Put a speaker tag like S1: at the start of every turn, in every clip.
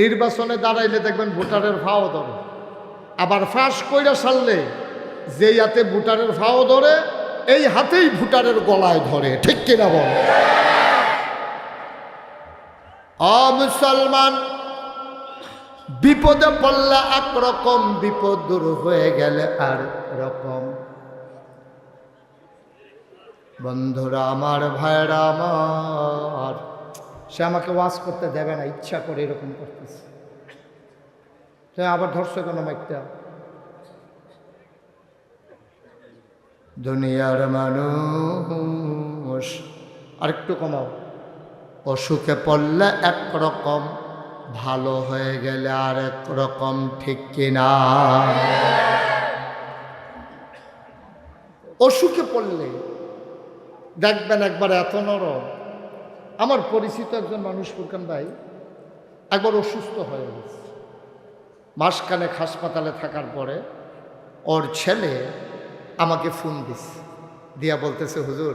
S1: নির্বাচনে দাঁড়াইলে দেখবেন ভোটারের ফাও ধরে। আবার ফাঁস কইরা সারলে যেই হাতে ভোটারের ফাও ধরে, এই হাতেই ভোটারের গলায় ধরে। ঠিক কিনা বল? মুসলমান, বিপদে পড়লে একরকম বিপদ দূর হয়ে গেলে আর রকম। বন্ধুরা, আমার ভাইরা, আমার সে আমাকে ওয়াজ করতে দেবে না ইচ্ছা করে এরকম করতেছে। তো আবার ধরছো কেন মাইকটা দুনিয়ার মানুষ আরেকটু কমাও। অসুখে পড়লে একরকম ভালো হয়ে গেলে আর এক রকম ঠিক কিনা? অসুখে পড়লে দেখবেন একবার এত নরম আমার পরিচিত একজন মানুষ ফুরকান ভাই একবার অসুস্থ হয়ে গেছে। মাসখানেক হাসপাতালে থাকার পরে ওর ছেলে আমাকে ফোন দিস দিয়া বলতেছে হুজুর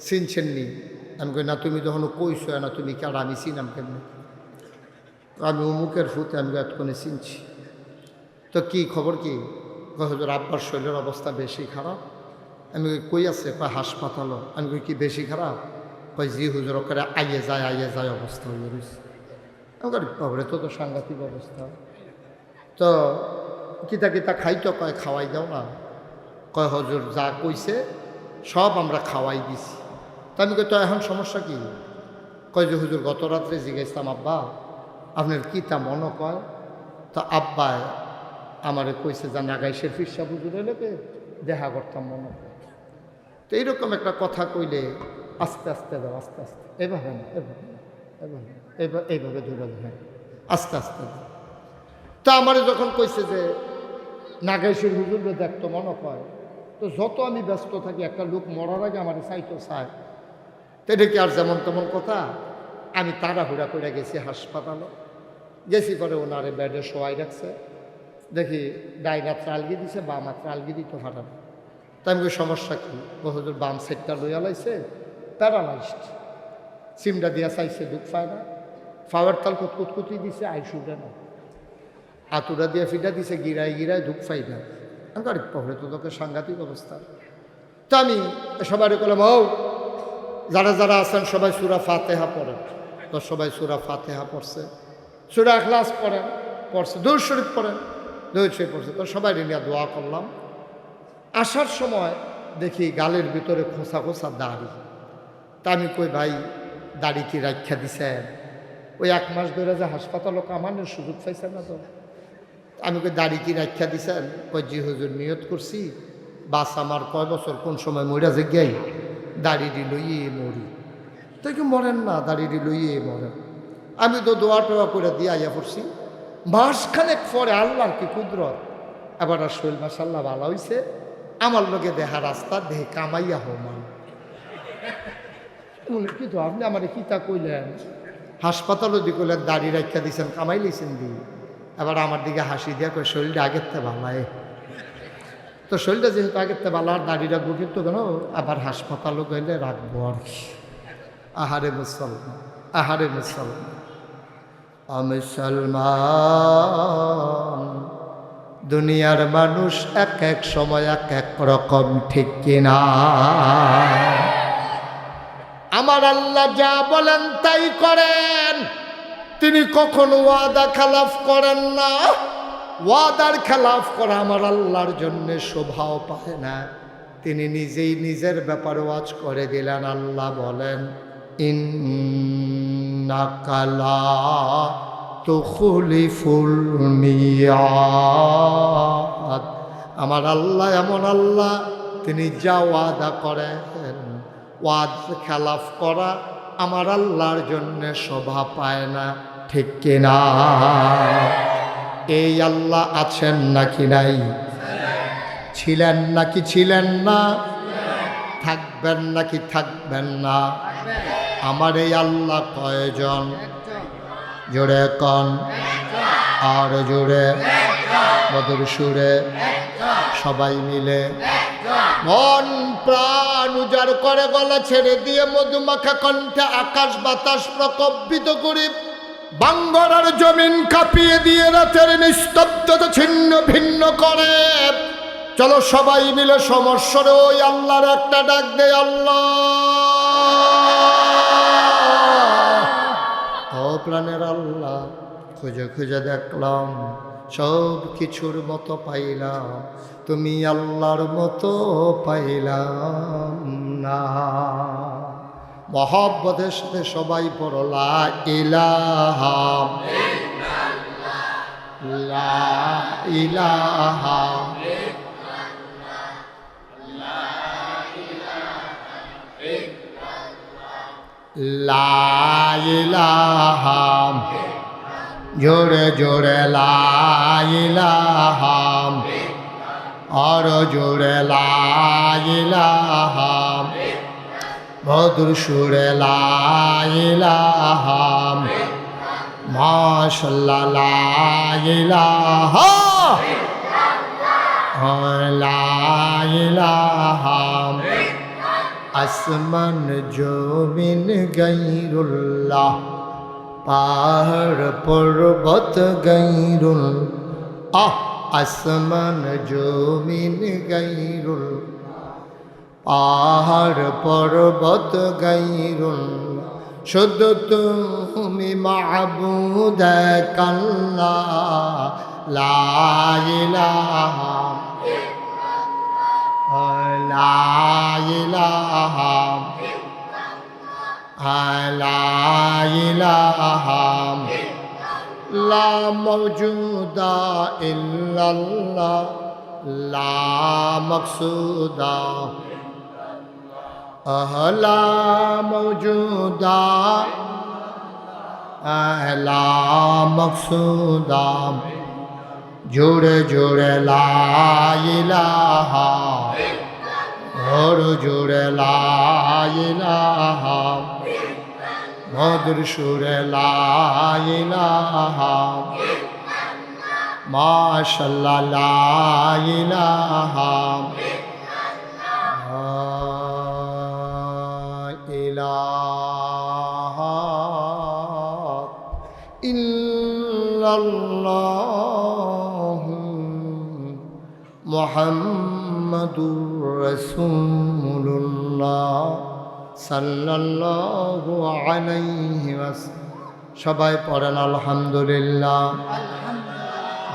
S1: চিনছেন নি? আমি কই না তুমি যখন কইছো না তুমি কার আমি চিনাম কেমনি? আমি অমুকের ফুতে আমি এতক্ষণে চিনছি। তো কি খবর কি? হুজুর আব্বার শরীরের অবস্থা বেশি খারাপ? আমি কই, কই আছে? কয় হাসপাতালও। আমি কই কি বেশি খারাপ? কয় হুজুর করে আইয়ে যায় আইয়ে যায় অবস্থা হয়ে রয়েছে বাবরে, তো তো সাংঘাতিক অবস্থা। তো কিতা কিতা খাইতো, কয়, খাওয়াই দাও না। কয়, হজুর, যা কইছে, সব আমরা খাওয়াই দিছি। তা আমি কই, তো এখন সমস্যা কি? কয়, যে হুজুর, গত রাত্রে জিজ্ঞাসতাম, আব্বা, আপনার কি তা মনে কয়? তো আব্বায় আমারে কইছে যে নাগাইশের ফিরসা হুজুর এলাকে দেখা করতাম মনে কয়। তো এইরকম একটা কথা কইলে আস্তে আস্তে দাও আস্তে আস্তে। এভাবে না এভাবে না এভাবে না, এইভাবে ধরে। হ্যাঁ আস্তে আস্তে দাও। তা আমার যখন কইছে যে নাগাইশের হুজুরে দেখতো মনে হয়। তো যত আমি ব্যস্ত থাকি একটা লোক মরার আগে আমার চায়। তো এটা কি আর যেমন তেমন কথা? আমি তাড়াহুড়া করে গেছি হাসপাতালে। গেছি পরে ওনারে বেডে শোয়াই রাখছে। দেখি ডাইনা ত্রালগি দিছে বাম ত্রালগি দিত ফাটানো তাই আমি সমস্যা কি? বহুদূর বাম সেটটা লইয়া লাইছে। প্যারালাইজড সিমটা দিয়া চাইছে দুঃখ পায় না। ফাওয়ার তাল কুতকুতকুতি দিছে আইসুটা না আতুরা দিয়ে ফিটা দিছে গিরায় গিরায় দুঃখ পাই না। আমি পকড়ে তো তোকে সাংঘাতিক অবস্থা। তো আমি সবাই করলাম ও, যারা যারা আছেন, সবাই সুরা ফাতেহা পড়েন। তো সবাই সুরা ফাতেহা পড়ছে। সুরা ক্লাস পড়েন, পড়ছে। দৌড় শরীফ পড়েন দৌড় শরীফ পড়ছে। তো সবাই নিয়ে দোয়া করলাম। আসার সময় দেখি গালের ভিতরে খোসা খোসা দাড়ি। তা আমি কই, ভাই, দাড়ি কি রাখা দিছেন? ওই এক মাস ধরে যে হাসপাতালও কামানোর সুযোগ পাইছে না তো। আমি কই, দাড়ি কি রাখা দিছেন? কই, জি হুজুর, নিয়ত করছি। বাস আমার কয় বছর, কোন সময় মইরা যে গেই দাড়ি দি লইয়ে মরি। তো কি মরেন না দাড়ি দি লইয়ে মরেন। আমি তো দোয়া টোয়া করে দিয়ে আইয়া পড়ছি। মাসখানেক পরে আল্লাহর কি কুদরত? এবার আর শৈল মাসাল্লাহ ভালো হইছে। আমার লোকে দেহা রাস্তা দেহে কামাইয়া হমান কি তো আপনি আমার কি তা কইলেন? হাসপাতালও দি কইলেন, দাড়ি রাখা দিছেন, কামাই লইছেন দি। এবার আমার দিকে হাসি দিয়া কই শরীরটা আগের তে ভালায় তো শরীরটা যেহেতু আগের তে ভালো, আর দাড়ি রাখব কিন্তু কেন? আবার হাসপাতালও গেলে রাখব আর আহারে মুসলমান আহারে মুসলমান। মুসলমান, দুনিয়ার মানুষ এক এক সময় এক এক রকম, ঠিক কিনা? আমার আল্লাহ যা বলেন তাই করেন। তিনি কখনো ওয়াদা খেলাফ করেন না। ওয়াদার খেলাফ করা আমার আল্লাহর জন্য শোভাও পায় না। তিনি নিজেই নিজের ব্যাপারে ওয়াজ করে দিলেন, আল্লাহ বলেন ইন্নাকালা তুখলিফুল মিয়াদ। আমার আল্লাহ এমন আল্লাহ, তিনি যা ওয়াদা করেন ওয়াদ খেলাফ করা আমার আল্লাহর জন্যে শোভা পায় না, ঠিক কিনা? এই আল্লাহ আছেন নাকি নাই? ছিলেন নাকি ছিলেন না? থাকবেন নাকি থাকবেন না? আমার এই আল্লাহ কয়জন? জোরে কন। আর জোরে। মধুর সুরে। সবাই মিলে। মন প্রাণ উজাড় করে গলা ছেড়ে দিয়ে মধুমাখা কণ্ঠে আকাশ বাতাস প্রকম্পিত করে বাঙ্গরার জমিন কাঁপিয়ে দিয়ে রাতের নিস্তব্ধতা ছিন্ন ভিন্ন করে। চলো সবাই মিলে সমস্যরে ওই আল্লাহর একটা ডাক দে আল্লাহ। ও প্রাণের আল্লাহ, খুঁজে খুঁজে দেখলাম সব কিছুর মতো পাইলাম, তুমি আল্লাহর মতো পাইলাম না। মহব্বতের সাথে সবাই পড়লা ইলাহা লা ইলাহা লা ইলাহা জোরে জোরে লা ইলাহা। আর জোরে লা ইলাহা। মধুর সুরে লা ইলাহা। মাশাল্লাহ লা ইলাহা। লা আসমান জমিন গৈরুল্লাহ পাহাড় পর্বত গৈরুল আহ, আসমান জমিন গৈরুল পাহাড় পর্বত গৈরুল শুধু তুমি মাহবুদ কাল্লা লাইলাহা লাইলাহা লা মৌজুদা ইল্লাল্লাহ, লা মকসুদা লা মৌজুদা লা মকসুদা, জুড়ে জুড়ে লাইলাহা ঘর জুড়ে লাইলাহা مدر شور لا إله ما شاء الله لا إله الله محمد رسول الله۔ সাল্লাল্লাহু আলাইহি সবাই পড়েন আলহামদুলিল্লাহ।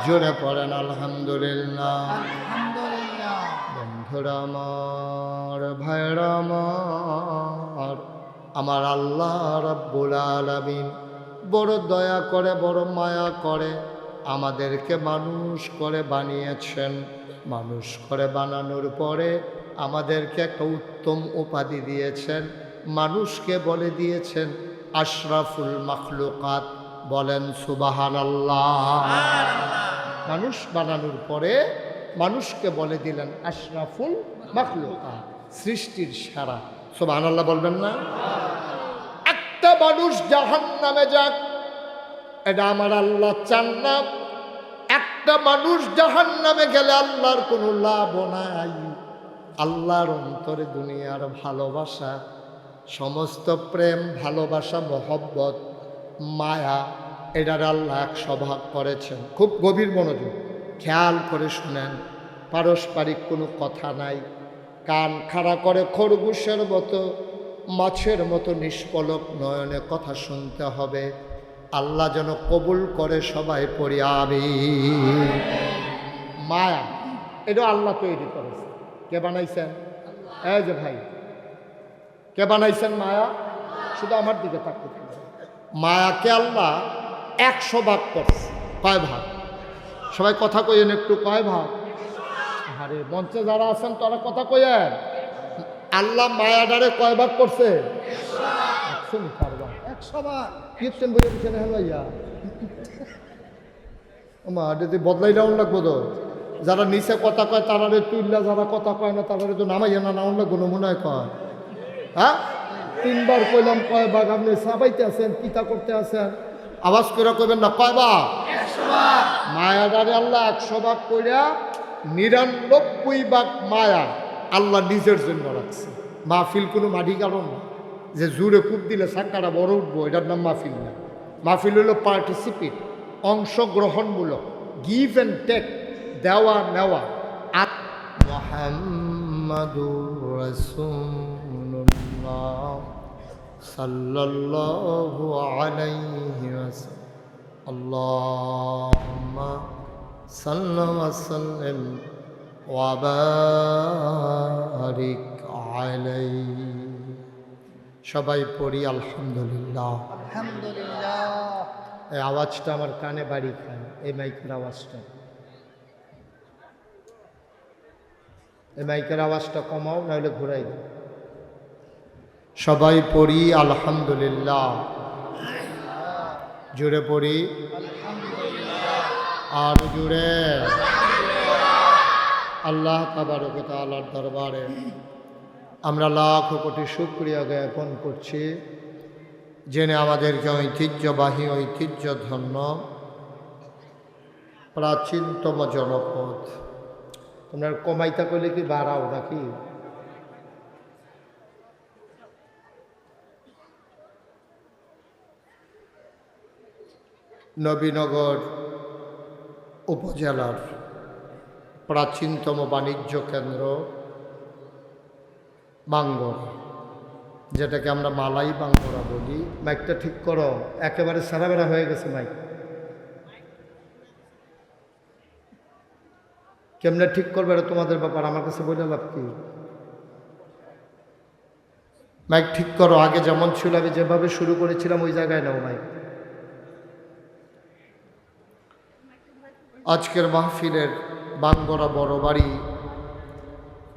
S1: জোরে পড়েন আলহামদুলিল্লাহ। বন্ধুরা আমার ভাইরা আমার আমার আল্লাহ রব্বুল আলমিন বড় দয়া করে বড় মায়া করে আমাদেরকে মানুষ করে বানিয়েছেন। মানুষ করে বানানোর পরে আমাদেরকে একটা উত্তম উপাধি দিয়েছেন। মানুষকে বলে দিয়েছেন আশরাফুল মখলুকাত বলেন সুবাহান আল্লাহ মানুষ বানানোর পরে মানুষকে বলে দিলেন আশরাফুল মখলুকা সৃষ্টির সারা। সোবাহান আল্লাহ বলবেন না? একটা মানুষ জাহান নামে যাক এটা আমার আল্লাহ চান না। একটা মানুষ জাহান নামে গেলে আল্লাহর কোনো লাভ নাই। আল্লাহর অন্তরে দুনিয়ার ভালোবাসা, সমস্ত প্রেম, ভালোবাসা, মহব্বত, মায়া, এটার আল্লাহ এক স্বভাব করেছেন। খুব গভীর মনোযোগ। খেয়াল করে শুনেন, পারস্পরিক কোনো কথা নাই। কান খাড়া করে খরগোশের মতো, মাছের মতো নিষ্পলক নয়নে কথা শুনতে হবে। আল্লাহ যেন কবুল করে সবাই পড়ি আমি মায়া, এটা আল্লাহ তৈরি করেছে। কে বানাইছেন? এই যে ভাই, কে বানাইছেন মায়া? শুধু আমার দিকে তাকিয়ে মায়াকে আল্লাহ একশো ভাগ করছে। কয় ভাগ? সবাই কথা কইয়েন একটু, কয় ভাগ? আরে, মঞ্চে যারা আছেন তারা কথা কইয়েন। আল্লাহ মায়াডারে কয় ভাগ করছে? একশো নি পারবা
S2: একশো বার
S1: কীর্তন বইয়ে দিচ্ছেন হেলাইয়া মা যদি বদলাই ডাউন লাগবো তো। যারা নিচে কথা কয় তারারে তুললা যারা কথা কয় না তারারে তো নামাইয়া না নাউন লাগবো নমুনায় কয়। হ্যাঁ? তিনবার কইলাম কয় ভাগ আপনি সাবাইতে আছেন পিতা করতে আছেন? আওয়াজ করে কইবেন না কয় ভাগ মায়াদারে আল্লাহ একশো ভাগ কইরা নিরানব্বই ভাগ মায়া আল্লাহ নিজের জন্য রাখছে। মাহফিল কোনো মাটি কারণ না। যে জুড়ে কূপ দিলে সাক্কাটা বড় উঠবো, এটার নাম মাহফিল না। মাহফিল হলো পার্টিসিপেট অংশগ্রহণমূলক গিভ অ্যান্ড টেক দেওয়া, নেওয়া। আর মোহাম্মদুর সাল্লাল্লাহু আলাইহি সবাই পড়ি আলহামদুলিল্লাহ।
S2: আলহামদুলিল্লাহ।
S1: এই আওয়াজটা আমার কানে বাড়ি খায় এই মাইকের আওয়াজটা। এই মাইকের আওয়াজটা কমাও নাহলে ঘুরাই দাও। সবাই পড়ি আলহামদুলিল্লাহ। জুড়ে পড়ি। আর জুড়ে আল্লাহ তাবারকতা আল্লাহর দরবারে। আমরা লাখ কোটি শুক্রিয়া জ্ঞাপন করছি জেনে আমাদেরকে ঐতিহ্যবাহী ঐতিহ্য ধন্য প্রাচীনতম জনপদ। তোমরা কমাইতা করলে কি বাড়াও নাকি? নবীনগর উপজেলার প্রাচীনতম বাণিজ্য কেন্দ্র বাঙ্গর, যেটাকে আমরা মালাই বাঙ্গরা বলি। মাইকটা ঠিক করো, একেবারে সারাবেড়া হয়ে গেছে মাইক। কেমনে ঠিক করবে এটা তোমাদের ব্যাপার, আমার কাছে বলে লাভ কি? মাইক ঠিক করো, আগে যেমন ছিল আমি যেভাবে শুরু করেছিলাম, ওই জায়গায় নাও মাইক। আজকের মাহফিলের বাঙ্গরা বড় বাড়ি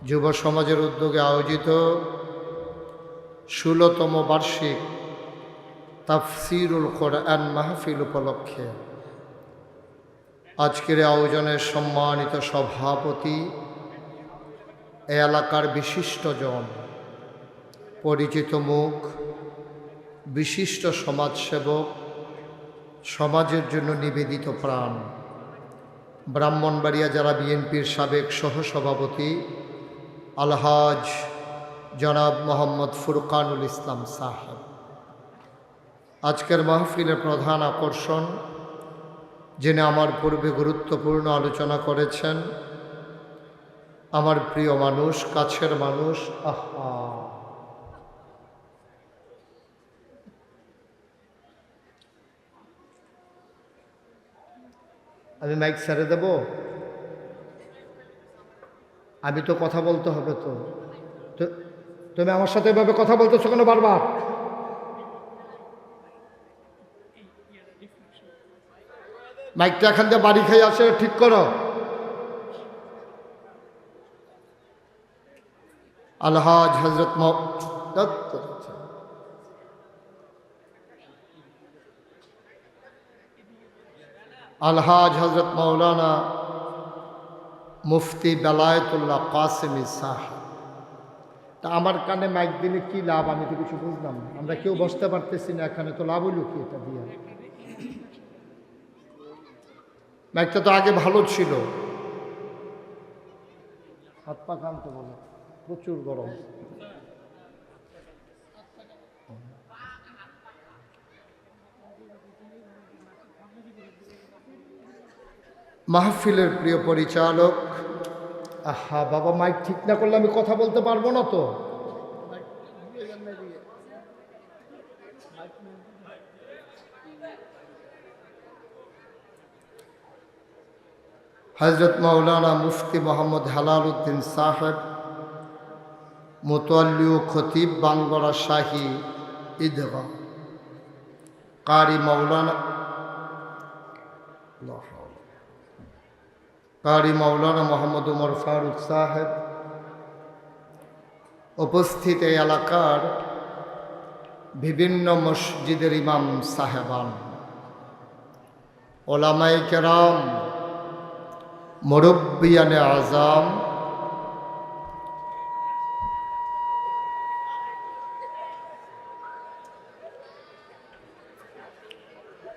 S1: যুব সমাজের উদ্যোগে আয়োজিত ষোলোতম বার্ষিক তাফসিরুল কোরআন মাহফিল উপলক্ষে আজকের আয়োজনের সম্মানিত সভাপতি, এ এলাকার বিশিষ্টজন পরিচিত মুখ, বিশিষ্ট সমাজসেবক, সমাজের জন্য নিবেদিত প্রাণ। ব্রাহ্মণবাড়িয়া জেলা বিএনপির সাবেক সহসভাপতি আলহাজ জনাব মোহাম্মদ ফুরকানুল ইসলাম সাহেব। আজকের মাহফিলের প্রধান আকর্ষণ, যিনি আমার পূর্বে গুরুত্বপূর্ণ আলোচনা করেছেন, আমার প্রিয় মানুষ, কাছের মানুষ, আহা। আমি মাইক ছেড়ে দেব? আমি তো কথা বলতে হবে তো। তুমি আমার সাথে এভাবে কথা বলতেছো কেন বারবার? মাইকটা এখান দিয়ে বাড়ি খেয়ে আসে, ঠিক করো। আলহাজ হজরত আলহাজ হজরত মৌলানা মুফতি বেলায়তুল্লাহ কাসেমি সাহা। তা আমার কানে মাইক দিলে কি লাভ? আমি তো কিছু বুঝলাম না। আমরা কেউ বসতে পারতেছি না, এখানে তো লাভ হইল কি এটা দিয়ে? মাইকটা তো আগে ভালো ছিল। হাত পা কানতে বলে, প্রচুর গরম। মাহফিলের প্রিয় পরিচালক। আহা বাবা মাইক ঠিক না করলে আমি কথা বলতে পারব না তো। হজরত মৌলানা মুফতি মোহাম্মদ হেলাল উদ্দিন সাহেব মোতোয়াল্লিউ খতিব বাঙ্গরা শাহী ঈদগাহ। কারি মৌলানা কারি মৌলানা মোহাম্মদ উমর ফারুক সাহেব উপস্থিত এই এলাকার বিভিন্ন মসজিদের ইমাম সাহেবান। ওলামাই কেরাম মুরব্বিয়ানে আজাম,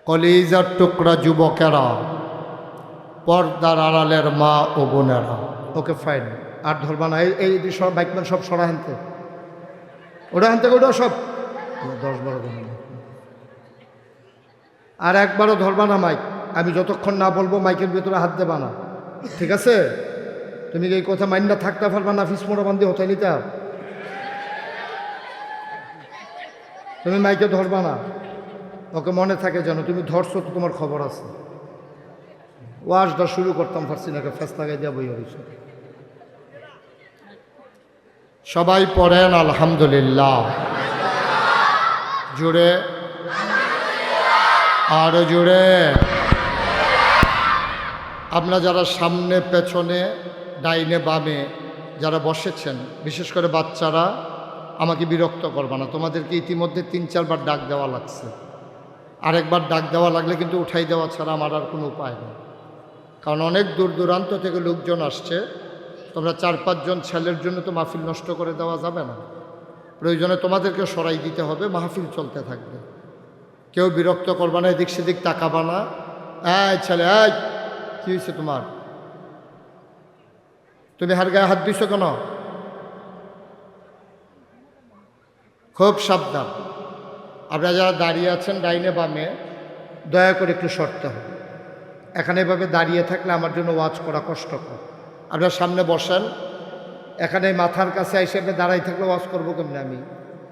S1: কলিজার টুকরা যুবকেরা পর্দার আড়ালের মা ও বোনেরা। ওকে ফাইন আর ধরবা না, এই- সব বাইকম্যান সব সরা হানতে। ওটা হানতে ওটা সব। দশ বারো জন আর একবারও ধরবা না মাইক। আমি যতক্ষণ না বলব, মাইকের ভিতরে হাত দেবা না। ঠিক আছে? তুমি কি এই কথা মাইন্ডা থাকতে পারবা না, ফিস মোড়াবান্দি হতে নিতে? তুমি মাইকে ধরবা না। ওকে মনে থাকে যেন, তুমি ধরছো তো তোমার খবর আছে। ওয়াজটা শুরু করতাম পারছি না ফেস লাগাই দিয়া বই হয়েছে সবাই পড়েন, আলহামদুলিল্লাহ। জুড়ে। আরও জুড়ে। আপনারা যারা সামনে, পেছনে, ডাইনে, বামে যারা বসেছেন, বিশেষ করে বাচ্চারা, আমাকে বিরক্ত করবে না। তোমাদেরকে ইতিমধ্যে তিন, চারবার ডাক দেওয়া লাগছে। আরেকবার ডাক দেওয়া লাগলে কিন্তু উঠাই দেওয়া ছাড়া আমার আর কোনো উপায় নেই। কারণ অনেক দূর দূরান্ত থেকে লোকজন আসছে। তোমরা চার পাঁচজন ছেলের জন্য তো মাহফিল নষ্ট করে দেওয়া যাবে না। প্রয়োজনে তোমাদেরকে সরাই দিতে হবে, মাহফিল চলতে থাকবে। কেউ বিরক্ত করবা না, এদিক সেদিক তাকাবা না। এই ছেলে, এই, কী হয়েছে তোমার? তুমি হার গায়ে হাত দিছো কেন? খুব সাবধান। আপনারা যারা দাঁড়িয়ে আছেন ডাইনে বামে, দয়া করে একটু সরতে হবে। এখানে এভাবে দাঁড়িয়ে থাকলে আমার জন্য ওয়াচ করা কষ্টকর। আপনার সামনে বসেন, এখানে মাথার কাছে এসে আপনি দাঁড়াই থাকলে ওয়াচ করব কেমনি আমি?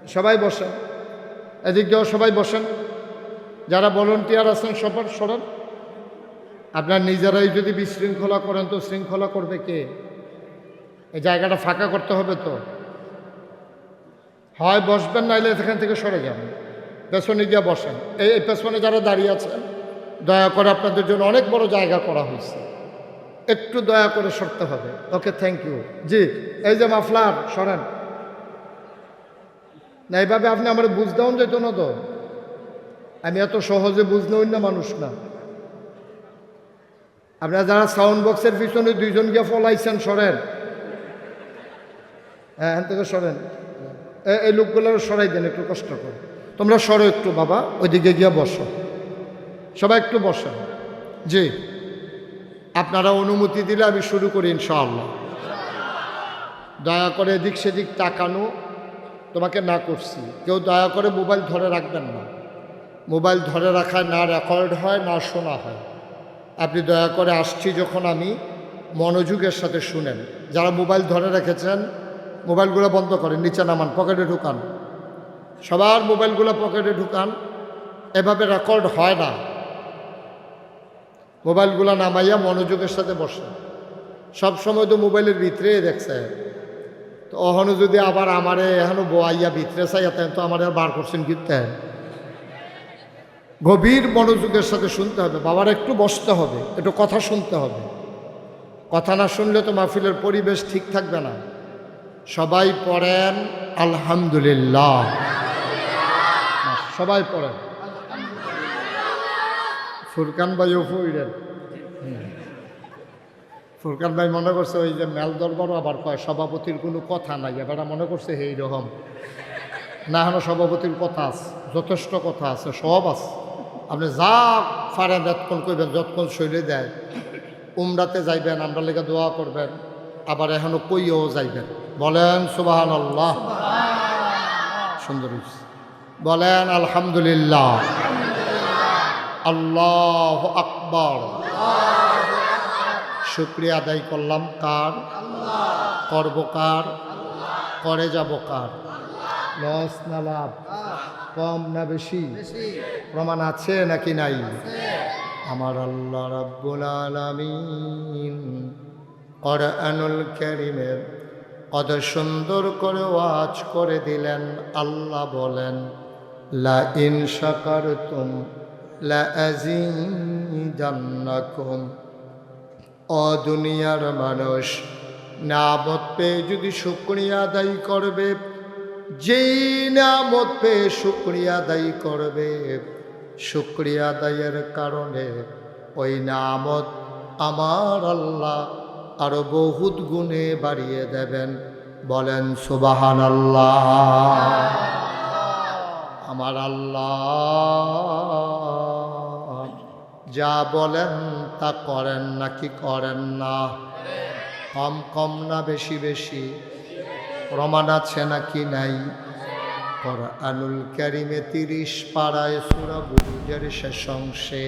S1: সবাই বসেন। এদিক দিয়েও সবাই বসেন। যারা ভলেন্টিয়ার আছেন, সবার সরেন। আপনার নিজেরাই যদি বিশৃঙ্খলা করেন, তো শৃঙ্খলা করবে কে? এই জায়গাটা ফাঁকা করতে হবে তো। হয় বসবেন, নাইলে এখান থেকে সরে যান। পেছনে গিয়ে বসেন। এই পেছনে যারা দাঁড়িয়ে আছেন দয়া করে আপনাদের জন্য অনেক বড় জায়গা করা হয়েছে। একটু দয়া করে সরতে হবে। ওকে থ্যাংক ইউ জি, এই যে মাফলার, সরেন। না, এইভাবে আপনি আমার বুঝতেও যেত না তো। আমি এত সহজে বুঝলেও না মানুষ না। আপনারা যারা সাউন্ড বক্সের পিছনে দুইজন গিয়ে ফলাইছেন, সরেন। হ্যাঁ এখান থেকে সরেন। এই লোকগুলোর সরাই দেন, একটু কষ্ট করে। তোমরা সরো একটু, বাবা। ওইদিকে গিয়ে বসো। সবাই একটু বসেন। জি। আপনারা অনুমতি দিলে আমি শুরু করি ইনশাআল্লাহ। দয়া করে এদিক সেদিক তাকানো, তোমাকে না করছি। কেউ দয়া করে মোবাইল ধরে রাখবেন না। মোবাইল ধরে রাখায় না রেকর্ড হয়, না শোনা হয়। আপনি দয়া করে আসছি যখন আমি, মনোযোগের সাথে শুনেন। যারা মোবাইল ধরে রেখেছেন, মোবাইলগুলো বন্ধ করেন, নিচে নামান, পকেটে ঢুকান। সবার মোবাইলগুলো পকেটে ঢুকান। এভাবে রেকর্ড হয় না। মোবাইলগুলো নামাইয়া মনোযোগের সাথে বসে। সব সময় তো মোবাইলের ভিতরে দেখছে। তো অহনো যদি আবার আমারে এখনও বোয়াইয়া ভিতরে চাই তো আমার বার করছেন কিনতে গভীর মনোযোগের সাথে শুনতে হবে। বাবার একটু বসতে হবে, একটু কথা শুনতে হবে। কথা না শুনলে তো মাহফিলের পরিবেশ ঠিক থাকবে না। সবাই পড়েন, আলহামদুলিল্লাহ। সবাই পড়েন। ফুরকান ভাইও পড়লেন ফুরকান ভাই মনে করছে ওই যে মেল দরবারও আবার কয় সভাপতির কোনো কথা নাই। এবার মনে করছে এই রকম না হলো সভাপতির কথা আছে, যথেষ্ট কথা আছে, সব আছে। আপনি যা পারেন যতক্ষণ করবেন যতক্ষণ শৈলে দেয়। উমরাতে যাইবেন আমরা লেগে দোয়া করবেন। আবার এখনও কইও যাইবেন। বলেন সুবাহান আল্লাহ সুন্দর বলেন, আলহামদুলিল্লাহ। আল্লাহ আকবর। শুক্রিয়া আদায় করলাম কার? করব কার? করে যাব কার? লস না লাভ? কম না বেশি? প্রমাণ আছে নাকি নাই? আমার আল্লাহ রাব্বুল আলামিন কোরআনুল কারীমের কত সুন্দর করে ওয়াজ করে দিলেন, আল্লাহ বলেন, লা ইন শাকারতুম লা আযীদান্নাকুম ও দুনিয়ার মানুষ, নামত পেয়ে যদি শুক্রিয়া আদায় করবে, যেই নামত পেয়ে শুক্রিয়া আদায় করবে, শুক্রিয়া আদায়ের কারণে ওই নামত আমার আল্লাহ আরও বহুত গুণে বাড়িয়ে দেবেন। বলেন সুবাহান আল্লাহ আমার আল্লাহ। যা বলেন তা করেন নাকি করেন না? কম কম না বেশি বেশি। প্রমাণ আছে নাকি নাই? কোরআনুল কারিমে তিরিশ পাড়ায় সুরা বুরুজের শেষ অংশে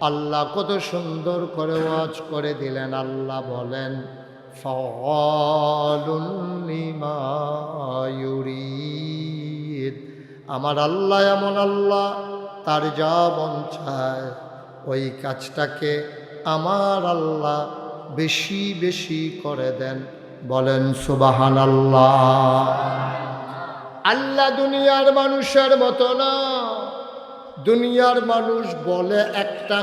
S1: আল্লাহ কত সুন্দর করে ওয়াজ করে দিলেন। আল্লাহ বলেন আমার আল্লাহ এমন আল্লাহ, তার যা মন চায় ওই কাজটাকে আমার আল্লাহ বেশি বেশি করে দেন। বলেন সুবাহান আল্লাহ আল্লাহ দুনিয়ার মানুষের মতো না। দুনিয়ার মানুষ বলে একটা